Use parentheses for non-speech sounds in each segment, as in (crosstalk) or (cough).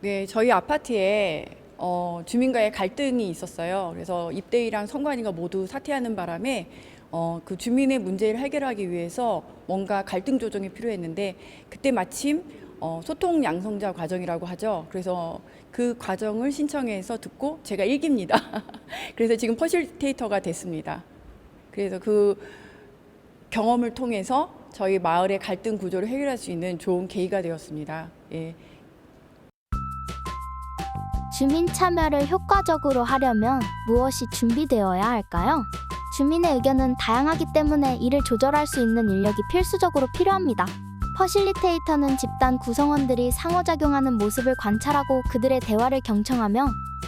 그게 저희 아파트에 어, 주민과의 갈등이 있었어요. 그래서 입대위랑 선관위가 모두 사퇴하는 바람에 어, 그 주민의 문제를 해결하기 위해서 뭔가 갈등 조정이 필요했는데 그때 마침 어, 소통 양성자 과정이라고 하죠. 그래서 그 과정을 신청해서 듣고 제가 일기입니다. (laughs) 그래서 지금 퍼실테이터가 됐습니다. 그래서 그 경험을 통해서 저희 마을의 갈등 구조를 해결할 수 있는 좋은 계기가 되었습니다. 예. 주민 참여를 효과적으로 하려면 무엇이 준비되어야 할까요? 주민의 의견은 다양하기 때문에 이를 조절할 수 있는 인력이 필수적으로 필요합니다. 퍼실리테이터는 집단 구성원들이 상호작용하는 모습을 관찰하고 그들의 대화를 경청하며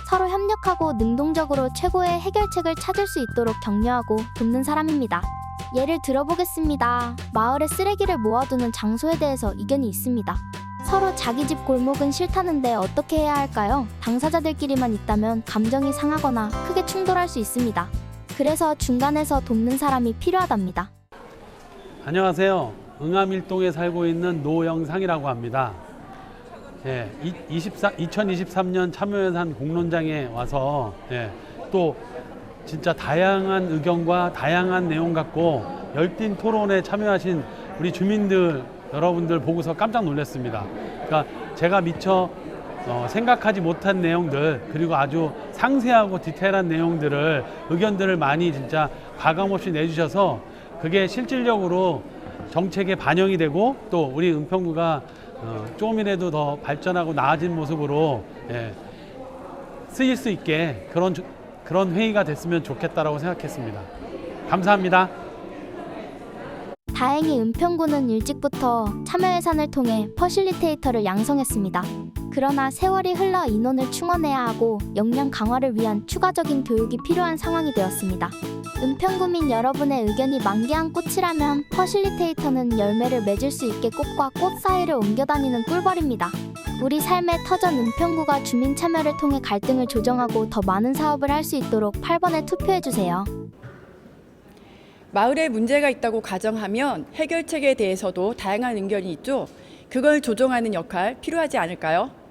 서로 협력하고 능동적으로 최고의 해결책을 찾을 수 있도록 격려하고 돕는 사람입니다. 예를 들어보겠습니다. 마을에 쓰레기를 모아두는 장소에 대해서 이견이 있습니다. 서로 자기 집 골목은 싫다는데 어떻게 해야 할까요? 당사자들끼리만 있다면 감정이 상하거나 크게 충돌할 수 있습니다. 그래서 중간에서 돕는 사람이 필요하답니다. 안녕하세요. 응암일동에 살고 있는 노영상이라고 합니다. 예, 24, 2023년 참여예산 공론장에 와서 예, 또 진짜 다양한 의견과 다양한 내용 갖고 열띤 토론에 참여하신 우리 주민들 여러분들 보고서 깜짝 놀랐습니다. 그러니까 제가 미처 어, 생각하지 못한 내용들 그리고 아주 상세하고 디테일한 내용들을 의견들을 많이 진짜 가감 없이 내주셔서 그게 실질적으로 정책에 반영이 되고 또 우리 은평구가 어, 조금이라도 더 발전하고 나아진 모습으로 예, 쓰일 수 있게 그런 조- 그런 회의가 됐으면 좋겠다라고 생각했습니다. 감사합니다. 다행히 은평구는 일찍부터 참여 예산을 통해 퍼실리테이터를 양성했습니다. 그러나 세월이 흘러 인원을 충원해야 하고 역량 강화를 위한 추가적인 교육이 필요한 상황이 되었습니다. 은평구민 여러분의 의견이 만개한 꽃이라면 퍼실리테이터는 열매를 맺을 수 있게 꽃과 꽃 사이를 옮겨 다니는 꿀벌입니다. 우리 삶의 터전 은평구가 주민 참여를 통해 갈등을 조정하고 더 많은 사업을 할 수 있도록 8번에 투표해 주세요. 마을에 문제가 있다고 가정하면 해결책에 대해서도 다양한 의견이 있죠. 그걸 조정하는 역할 필요하지 않을까요?